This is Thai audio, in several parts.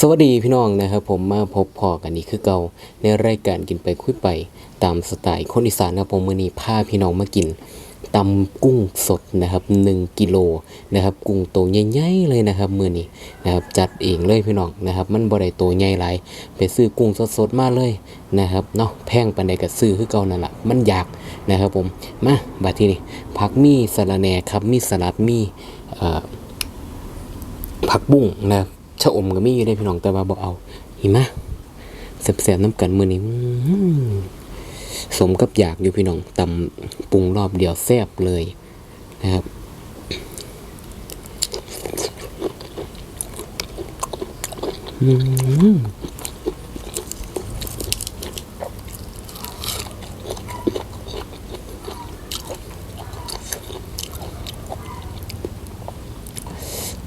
สวัสดีพี่น้องนะครับผมมาพบพอกันนี้คือเก่าในรายการกินไปคุยไป ตามสไตล์คนอีสานนะครับผมมือนี้พาพี่น้องมากินตำกุ้งสดนะครับ1กิโลนะครับกุ้งโตใหญ่ๆเลยนะครับมือนี้นะครับจัดเองเลยพี่น้องนะครับมันบ่ได้โตใหญ่หลายไปซื้อกุ้งสดๆมาเลยนะครับเนาะแพงปานใดก็ซื้อคือเก่านั่นแหละมันอยากนะครับผมมาบัดทีนี้ผักมีสะระแหน่ครับมีสลัดมีผักบุ้งนะครับ ชะอมก็มีอยู่ได้พี่น้องแต่ว่าบ่เอาหิมะแสบๆน้ำกันมือนี้อื้อหือสมกับอยากอยู่พี่น้องตำปรุงรอบเดียวแซ่บเลยนะครับอื้อหือ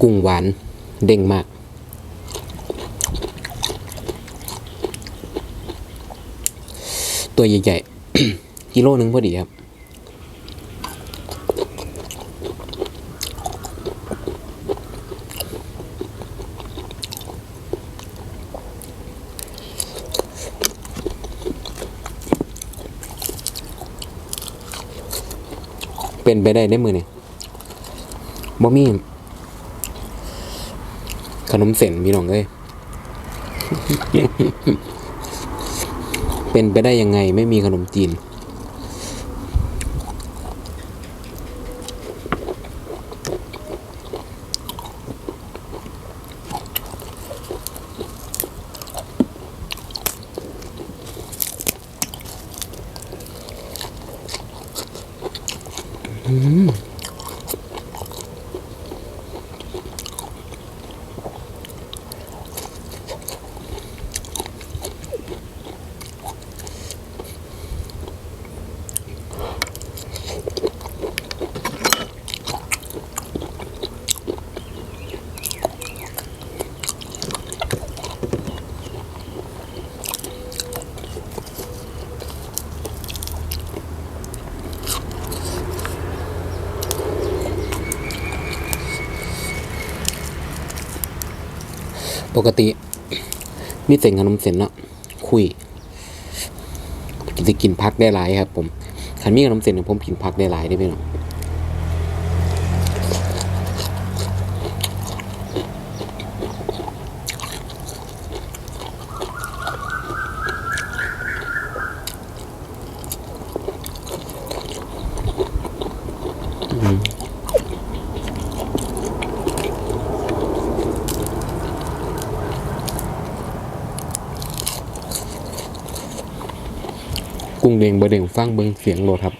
กุ้งหวานเด้งมาก ตัวใหญ่ๆกิโลนึงพอดีครับ เป็นไปได้ได้มือนี่บ่มีขนมเส้นพี่น้องเอ้ย เป็นไปได้ยังไงไม่มีขนมจีน ปกติ มีเส้นขนมเส้นเนาะคุยจะกินพักได้หลายครับ ผมขันมีขนมเส้นเนี่ยผมกินพักได้หลายได้ไหมเนาะ กุ้งเด้งบะเด้งฟังเบิงเสียงโหลดครับ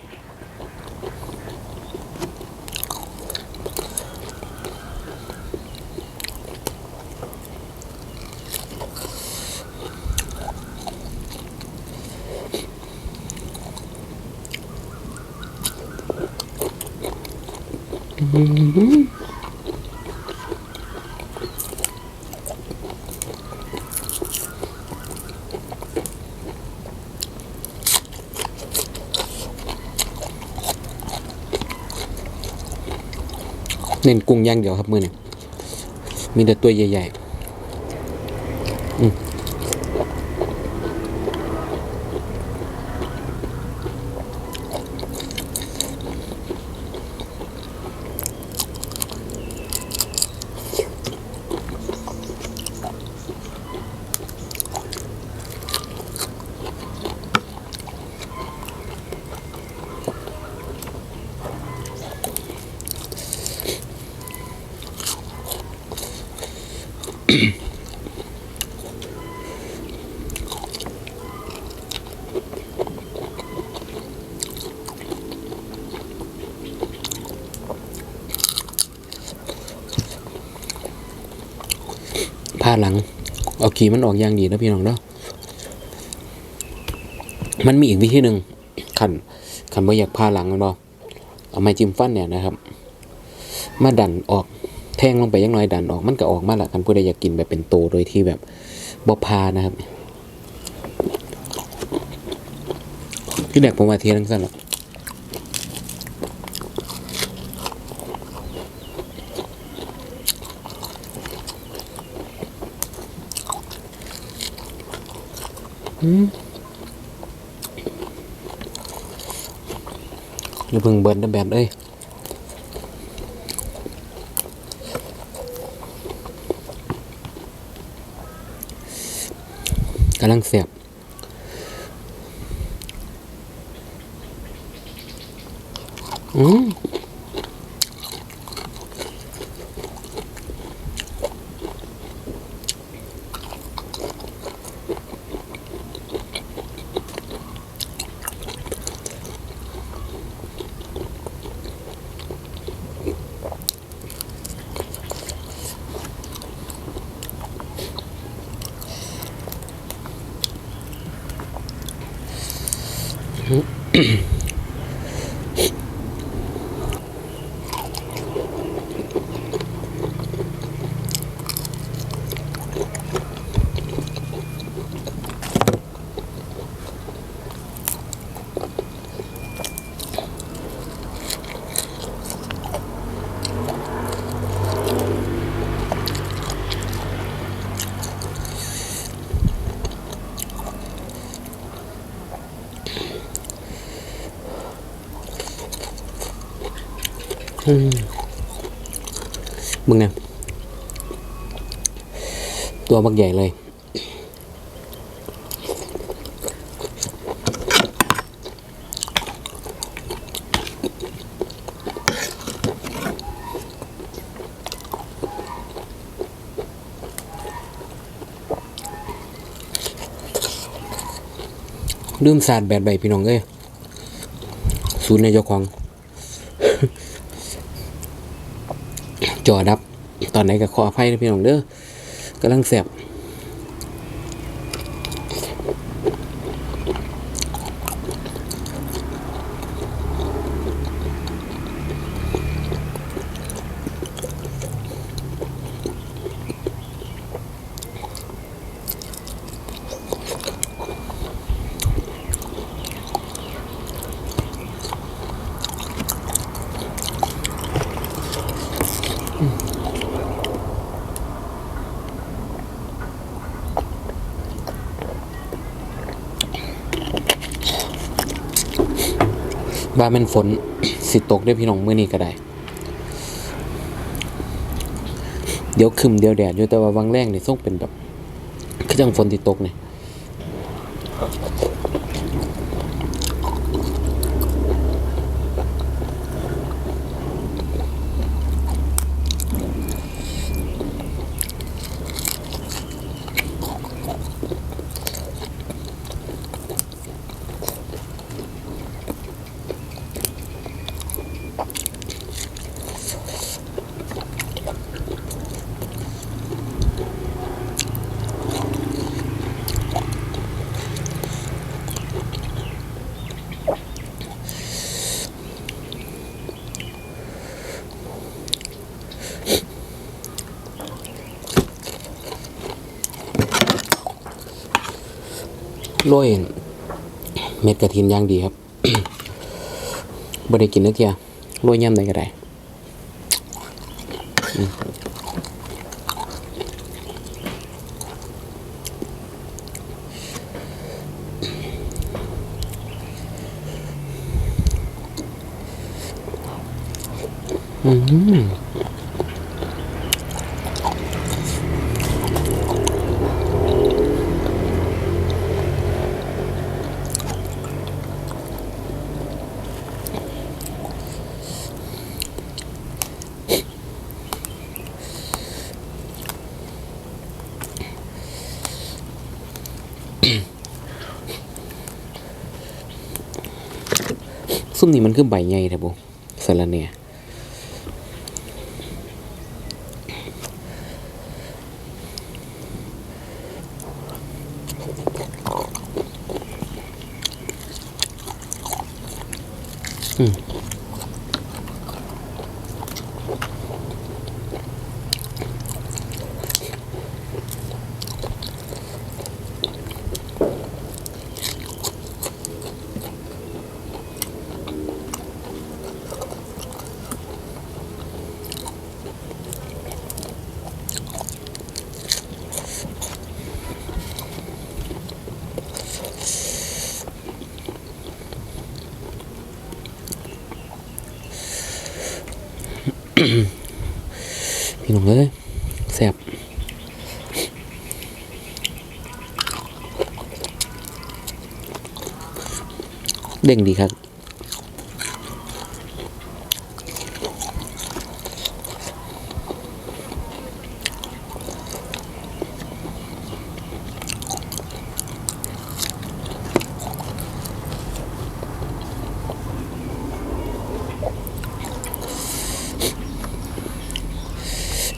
เน้นกุ้งย่างเดียวครับมือนี่มีแต่ตัวใหญ่ๆ ผ้าหลัง เอาขีมันออกอย่างดีนะพี่น้องเนาะมันมีอีกวิธีหนึ่งขันขันว่อยากผ้าหลังมันบอเอาไม้จิ้มฟันเนี่ยนะครับ มาดันออก แทงลงไปยังน้อยดันออกมันก็ออกมาละคันผู้ใดอยากกินแบบเป็นโตโดยที่แบบบ่พานะครับที่แรกผมว่าเทียนทั้งสั้นหรอกอืมอย่าเพิ่งเบิร์นนะแบบเอ้ย กำลังเสียบอืม 嗯 มึงไงตัวบักใหญ่เลยดื่มสาดแบดใบพี่น้องเอ้ยศูนย์นายกของ จอดับ ตอนไหนก็ขออภัยนะพี่น้องเด้อกำลังแสบ ว่าแมันฝนสิตกได้อพี่น้องมื้อนี้ก็ได้ เดี๋ยวคึมเดี๋ยวแดดอยู่แต่ว่าวังแรงนี่ส่งเป็นแบบคือจังฝนที่ตกนี่ โรยเม็ดกระถินย่างดีครับบ่ได้กินนักเทียโรยย่ำไหนก็ได้อืม ซุ่มนี่มันคือใบใหญ่แท้บุสาระเนี่ยอืม พี่น้องเอ้ยแซ่บเด้งดีครับ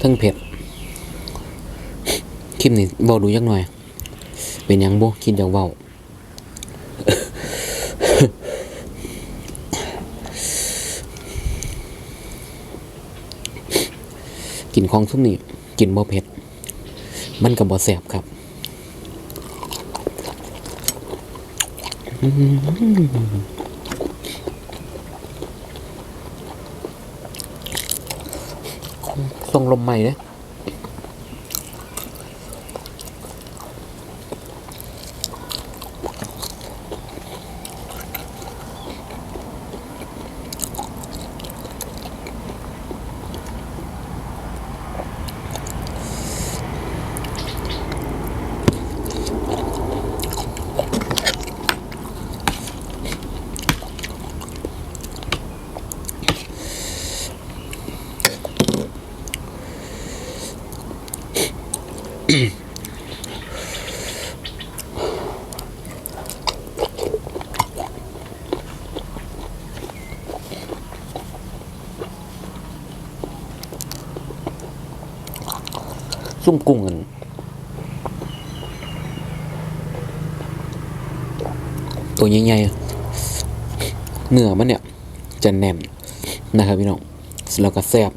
ทั้งเผ็ดคลิปนี้เบาดูยักหน่อย เป็นยังบ่คิดอยากเบากินของทุกนี้กินบ่เผ็ด มันกับบ่แสบครับอื ส่งลมใหม่เนี่ย ซุ่มกุ้งกันตัวใหญ่ๆเนื้อมันเนี่ยจะแน่นนะครับพี่น้องแล้วก็แซ่บ